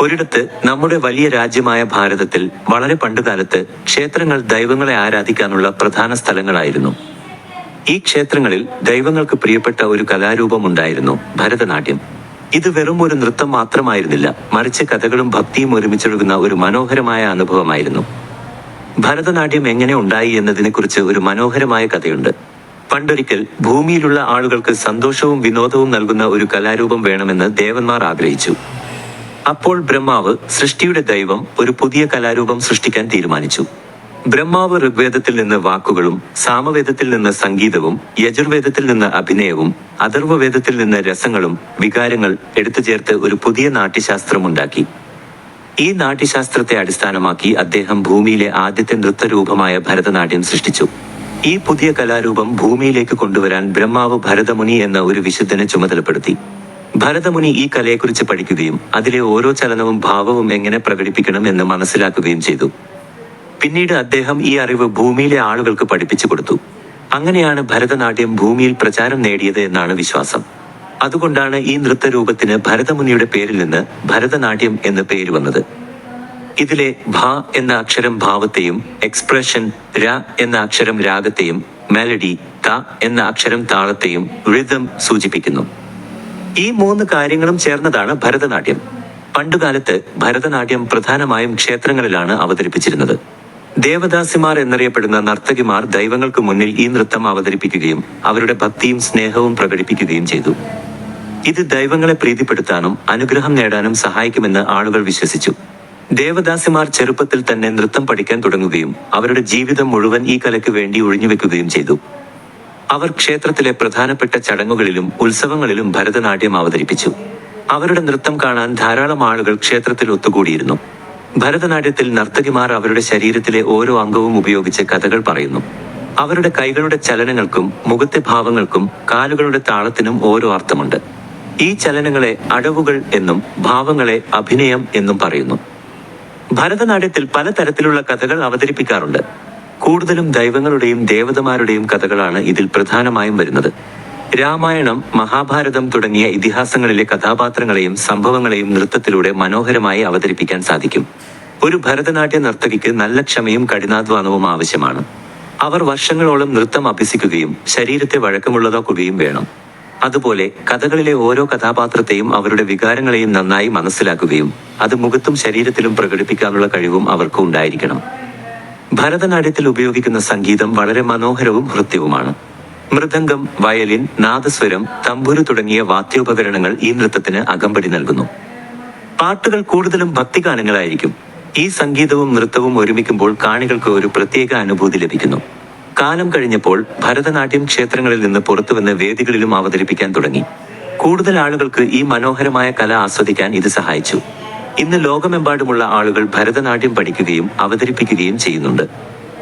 ഒരിടത്ത് നമ്മുടെ വലിയ രാജ്യമായ ഭാരതത്തിൽ വളരെ പണ്ടുകാലത്ത് ക്ഷേത്രങ്ങൾ ദൈവങ്ങളെ ആരാധിക്കാനുള്ള പ്രധാന സ്ഥലങ്ങളായിരുന്നു. ഈ ക്ഷേത്രങ്ങളിൽ ദൈവങ്ങൾക്ക് പ്രിയപ്പെട്ട ഒരു കലാരൂപം ഉണ്ടായിരുന്നു ഭരതനാട്യം. ഇത് വെറും ഒരു നൃത്തം മാത്രമായിരുന്നില്ല മറിച്ച് കഥകളും ഭക്തിയും ഒരുമിച്ചൊഴുകുന്ന ഒരു മനോഹരമായ അനുഭവമായിരുന്നു. ഭരതനാട്യം എങ്ങനെ ഉണ്ടായി എന്നതിനെക്കുറിച്ച് ഒരു മനോഹരമായ കഥയുണ്ട്. പണ്ടൊരിക്കൽ ഭൂമിയിലുള്ള ആളുകൾക്ക് സന്തോഷവും വിനോദവും നൽകുന്ന ഒരു കലാരൂപം വേണമെന്ന് ദേവന്മാർ ആഗ്രഹിച്ചു. അപ്പോൾ ബ്രഹ്മാവ് സൃഷ്ടിയുടെ ദൈവം ഒരു പുതിയ കലാരൂപം സൃഷ്ടിക്കാൻ തീരുമാനിച്ചു. ബ്രഹ്മാവ് ഋഗ്വേദത്തിൽ നിന്ന് വാക്കുകളും സാമവേദത്തിൽ നിന്ന് സംഗീതവും യജുർവേദത്തിൽ നിന്ന് അഭിനയവും അഥർവവേദത്തിൽ നിന്ന് രസങ്ങളും വികാരങ്ങൾ എടുത്തു ചേർത്ത് ഒരു പുതിയ നാട്യശാസ്ത്രം ഉണ്ടാക്കി. ഈ നാട്യശാസ്ത്രത്തെ അടിസ്ഥാനമാക്കി അദ്ദേഹം ഭൂമിയിലെ ആദ്യത്തെ നൃത്തരൂപമായ ഭരതനാട്യം സൃഷ്ടിച്ചു. ഈ പുതിയ കലാരൂപം ഭൂമിയിലേക്ക് കൊണ്ടുവരാൻ ബ്രഹ്മാവ് ഭരതമുനി എന്ന ഒരു വിശുദ്ധനെ ചുമതലപ്പെടുത്തി. ഭരതമുനി ഈ കലയെക്കുറിച്ച് പഠിക്കുകയും അതിലെ ഓരോ ചലനവും ഭാവവും എങ്ങനെ പ്രകടിപ്പിക്കണം എന്ന് മനസ്സിലാക്കുകയും ചെയ്തു. പിന്നീട് അദ്ദേഹം ഈ അറിവ് ഭൂമിയിലെ ആളുകൾക്ക് പഠിപ്പിച്ചു കൊടുത്തു. അങ്ങനെയാണ് ഭരതനാട്യം ഭൂമിയിൽ പ്രചാരം നേടിയത് എന്നാണ് വിശ്വാസം. അതുകൊണ്ടാണ് ഈ നൃത്തരൂപത്തിന് ഭരതമുനിയുടെ പേരിൽ നിന്ന് ഭരതനാട്യം എന്ന് പേര് വന്നത്. ഇതിലെ ഭ എന്ന അക്ഷരം ഭാവത്തെയും എക്സ്പ്രഷൻ ര എന്ന അക്ഷരം രാഗത്തെയും മെലഡി ത എന്ന അക്ഷരം താളത്തെയും റിതം സൂചിപ്പിക്കുന്നു. ഈ മൂന്ന് കാര്യങ്ങളും ചേർന്നതാണ് ഭരതനാട്യം. പണ്ടുകാലത്ത് ഭരതനാട്യം പ്രധാനമായും ക്ഷേത്രങ്ങളിലാണ് അവതരിപ്പിച്ചിരുന്നത്. ദേവദാസിമാർ എന്നറിയപ്പെടുന്ന നർത്തകിമാർ ദൈവങ്ങൾക്ക് മുന്നിൽ ഈ നൃത്തം അവതരിപ്പിക്കുകയും അവരുടെ ഭക്തിയും സ്നേഹവും പ്രകടിപ്പിക്കുകയും ചെയ്തു. ഇത് ദൈവങ്ങളെ പ്രീതിപ്പെടുത്താനും അനുഗ്രഹം നേടാനും സഹായിക്കുമെന്ന് ആളുകൾ വിശ്വസിച്ചു. ദേവദാസിമാർ ചെറുപ്പത്തിൽ തന്നെ നൃത്തം പഠിക്കാൻ തുടങ്ങുകയും അവരുടെ ജീവിതം മുഴുവൻ ഈ കലയ്ക്ക് വേണ്ടി ഒഴിഞ്ഞുവെക്കുകയും ചെയ്തു. അവർ ക്ഷേത്രത്തിലെ പ്രധാനപ്പെട്ട ചടങ്ങുകളിലും ഉത്സവങ്ങളിലും ഭരതനാട്യം അവതരിപ്പിച്ചു. അവരുടെ നൃത്തം കാണാൻ ധാരാളം ആളുകൾ ക്ഷേത്രത്തിൽ ഒത്തുകൂടിയിരുന്നു. ഭരതനാട്യത്തിൽ നർത്തകിമാർ അവരുടെ ശരീരത്തിലെ ഓരോ അംഗവും ഉപയോഗിച്ച് കഥകൾ പറയുന്നു. അവരുടെ കൈകളുടെ ചലനങ്ങൾക്കും മുഖത്തെ ഭാവങ്ങൾക്കും കാലുകളുടെ താളത്തിനും ഓരോ അർത്ഥമുണ്ട്. ഈ ചലനങ്ങളെ അടവുകൾ എന്നും ഭാവങ്ങളെ അഭിനയം എന്നും പറയുന്നു. ഭരതനാട്യത്തിൽ പലതരത്തിലുള്ള കഥകൾ അവതരിപ്പിക്കാറുണ്ട്. കൂടുതലും ദൈവങ്ങളുടെയും ദേവതമാരുടെയും കഥകളാണ് ഇതിൽ പ്രധാനമായും വരുന്നത്. രാമായണം മഹാഭാരതം തുടങ്ങിയ ഇതിഹാസങ്ങളിലെ കഥാപാത്രങ്ങളെയും സംഭവങ്ങളെയും നൃത്തത്തിലൂടെ മനോഹരമായി അവതരിപ്പിക്കാൻ സാധിക്കും. ഒരു ഭരതനാട്യ നർത്തകിക്ക് നല്ല ക്ഷമയും കഠിനാധ്വാനവും ആവശ്യമാണ്. അവർ വർഷങ്ങളോളം നൃത്തം അഭ്യസിക്കുകയും ശരീരത്തെ വഴക്കമുള്ളതാക്കുകയും വേണം. അതുപോലെ കഥകളിലെ ഓരോ കഥാപാത്രത്തെയും അവരുടെ വികാരങ്ങളെയും നന്നായി മനസ്സിലാക്കുകയും അത് മുഖത്തും ശരീരത്തിലും പ്രകടിപ്പിക്കാനുള്ള കഴിവും അവർക്ക് ഉണ്ടായിരിക്കണം. ഭരതനാട്യത്തിൽ ഉപയോഗിക്കുന്ന സംഗീതം വളരെ മനോഹരവും ഹൃദ്യവുമാണ്. മൃദംഗം വയലിൻ നാദസ്വരം തമ്പുരു തുടങ്ങിയ വാദ്യോപകരണങ്ങൾ ഈ നൃത്തത്തിന് അകമ്പടി നൽകുന്നു. പാട്ടുകൾ കൂടുതലും ഭക്തിഗാനങ്ങളായിരിക്കും. ഈ സംഗീതവും നൃത്തവും ഒരുമിക്കുമ്പോൾ കാണികൾക്ക് ഒരു പ്രത്യേക അനുഭൂതി ലഭിക്കുന്നു. കാലം കഴിഞ്ഞപ്പോൾ ഭരതനാട്യം ക്ഷേത്രങ്ങളിൽ നിന്ന് പുറത്തുവന്ന് വേദികളിലും അവതരിപ്പിക്കാൻ തുടങ്ങി. കൂടുതൽ ആളുകൾക്ക് ഈ മനോഹരമായ കല ആസ്വദിക്കാൻ ഇത് സഹായിച്ചു. ഇന്ന് ലോകമെമ്പാടുമുള്ള ആളുകൾ ഭരതനാട്യം പഠിക്കുകയും അവതരിപ്പിക്കുകയും ചെയ്യുന്നുണ്ട്.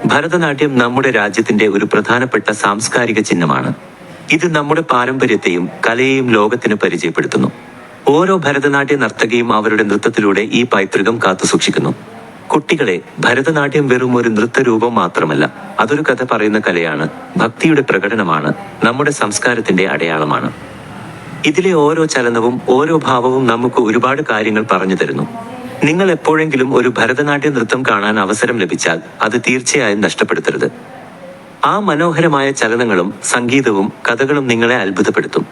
ഭരതനാട്യം നമ്മുടെ രാജ്യത്തിന്റെ ഒരു പ്രധാനപ്പെട്ട സാംസ്കാരിക ചിഹ്നമാണ്. ഇത് നമ്മുടെ പാരമ്പര്യത്തെയും കലയെയും ലോകത്തിന് പരിചയപ്പെടുത്തുന്നു. ഓരോ ഭരതനാട്യ നർത്തകിയും അവരുടെ നൃത്തത്തിലൂടെ ഈ പൈതൃകം കാത്തുസൂക്ഷിക്കുന്നു കുട്ടികളെ ഭരതനാട്യം വെറും ഒരു നൃത്തരൂപം മാത്രമല്ല അതൊരു കഥ പറയുന്ന കലയാണ് ഭക്തിയുടെ പ്രകടനമാണ് നമ്മുടെ സംസ്കാരത്തിന്റെ അടയാളമാണ്. ഇതിലെ ഓരോ ചലനവും ഓരോ ഭാവവും നമുക്ക് ഒരുപാട് കാര്യങ്ങൾ പറഞ്ഞു തരുന്നു. നിങ്ങൾ എപ്പോഴെങ്കിലും ഒരു ഭരതനാട്യ നൃത്തം കാണാൻ അവസരം ലഭിച്ചാൽ അത് തീർച്ചയായും നഷ്ടപ്പെടുത്തരുത്. ആ മനോഹരമായ ചലനങ്ങളും സംഗീതവും കഥകളും നിങ്ങളെ അത്ഭുതപ്പെടുത്തും.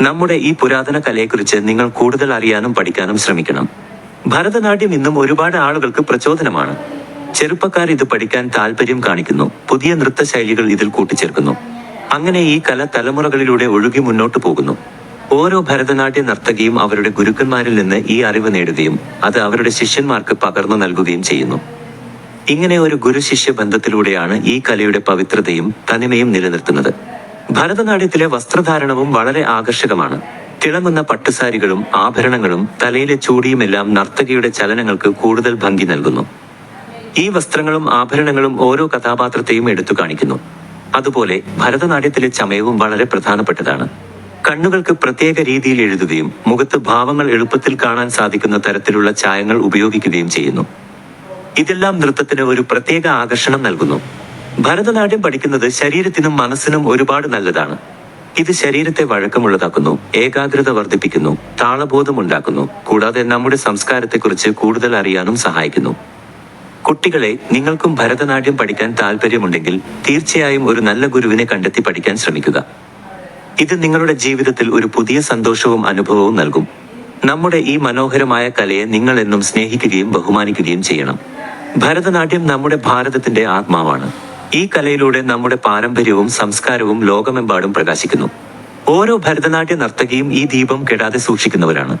നമ്മുടെ ഈ പുരാതന കലയെക്കുറിച്ച് നിങ്ങൾ കൂടുതൽ അറിയാനും പഠിക്കാനും ശ്രമിക്കണം. ഭരതനാട്യം ഇന്നും ഒരുപാട് ആളുകൾക്ക് പ്രചോദനമാണ്. ചെറുപ്പക്കാർ ഇത് പഠിക്കാൻ താല്പര്യം കാണിക്കുന്നു. പുതിയ നൃത്ത ശൈലികൾ ഇതിൽ കൂട്ടിച്ചേർക്കുന്നു. അങ്ങനെ ഈ കല തലമുറകളിലൂടെ ഒഴുകി മുന്നോട്ടു പോകുന്നു. ഓരോ ഭരതനാട്യ നർത്തകിയും അവരുടെ ഗുരുക്കന്മാരിൽ നിന്ന് ഈ അറിവ് നേടുകയും അത് അവരുടെ ശിഷ്യന്മാർക്ക് പകർന്നു നൽകുകയും ചെയ്യുന്നു. ഇങ്ങനെ ഒരു ഗുരുശിഷ്യ ബന്ധത്തിലൂടെയാണ് ഈ കലയുടെ പവിത്രതയും തനിമയും നിലനിർത്തുന്നത്. ഭരതനാട്യത്തിലെ വസ്ത്രധാരണവും വളരെ ആകർഷകമാണ്. തിളങ്ങുന്ന പട്ടുസാരികളും ആഭരണങ്ങളും തലയിലെ ചൂടിയുമെല്ലാം നർത്തകിയുടെ ചലനങ്ങൾക്ക് കൂടുതൽ ഭംഗി നൽകുന്നു. ഈ വസ്ത്രങ്ങളും ആഭരണങ്ങളും ഓരോ കഥാപാത്രത്തെയും എടുത്തു കാണിക്കുന്നു. അതുപോലെ ഭരതനാട്യത്തിലെ ചമയവും വളരെ പ്രധാനപ്പെട്ടതാണ്. കണ്ണുകൾക്ക് പ്രത്യേക രീതിയിൽ എഴുതുകയും മുഖത്ത് ഭാവങ്ങൾ എളുപ്പത്തിൽ കാണാൻ സാധിക്കുന്ന തരത്തിലുള്ള ചായങ്ങൾ ഉപയോഗിക്കുകയും ചെയ്യുന്നു. ഇതെല്ലാം നൃത്തത്തിന് ഒരു പ്രത്യേക ആകർഷണം നൽകുന്നു. ഭരതനാട്യം പഠിക്കുന്നത് ശരീരത്തിനും മനസ്സിനും ഒരുപാട് നല്ലതാണ്. ഇത് ശരീരത്തെ വഴക്കമുള്ളതാക്കുന്നു ഏകാഗ്രത വർദ്ധിപ്പിക്കുന്നു താളബോധം ഉണ്ടാക്കുന്നു കൂടാതെ നമ്മുടെ സംസ്കാരത്തെക്കുറിച്ച് കൂടുതൽ അറിയാനും സഹായിക്കുന്നു. കുട്ടികളെ നിങ്ങൾക്കും ഭരതനാട്യം പഠിക്കാൻ താല്പര്യമുണ്ടെങ്കിൽ തീർച്ചയായും ഒരു നല്ല ഗുരുവിനെ കണ്ടെത്തി പഠിക്കാൻ ശ്രമിക്കുക. ഇത് നിങ്ങളുടെ ജീവിതത്തിൽ ഒരു പുതിയ സന്തോഷവും അനുഭവവും നൽകും. നമ്മുടെ ഈ മനോഹരമായ കലയെ നിങ്ങൾ എന്നും സ്നേഹിക്കുകയും ബഹുമാനിക്കുകയും ചെയ്യണം. ഭരതനാട്യം നമ്മുടെ ഭാരതത്തിന്റെ ആത്മാവാണ്. ഈ കലയിലൂടെ നമ്മുടെ പാരമ്പര്യവും സംസ്കാരവും ലോകമെമ്പാടും പ്രകാശിക്കുന്നു. ഓരോ ഭരതനാട്യ നർത്തകിയും ഈ ദീപം കെടാതെ സൂക്ഷിക്കുന്നവരാണ്.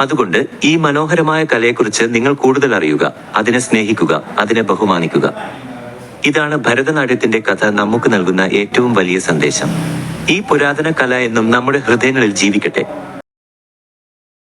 അതുകൊണ്ട് ഈ മനോഹരമായ കലയെക്കുറിച്ച് നിങ്ങൾ കൂടുതൽ അറിയുക അതിനെ സ്നേഹിക്കുക അതിനെ ബഹുമാനിക്കുക. ഇതാണ് ഭരതനാട്യത്തിന്റെ കഥ നമുക്ക് നൽകുന്ന ഏറ്റവും വലിയ സന്ദേശം. ഈ പുരാതന കല എന്നും നമ്മുടെ ഹൃദയങ്ങളിൽ ജീവിക്കട്ടെ.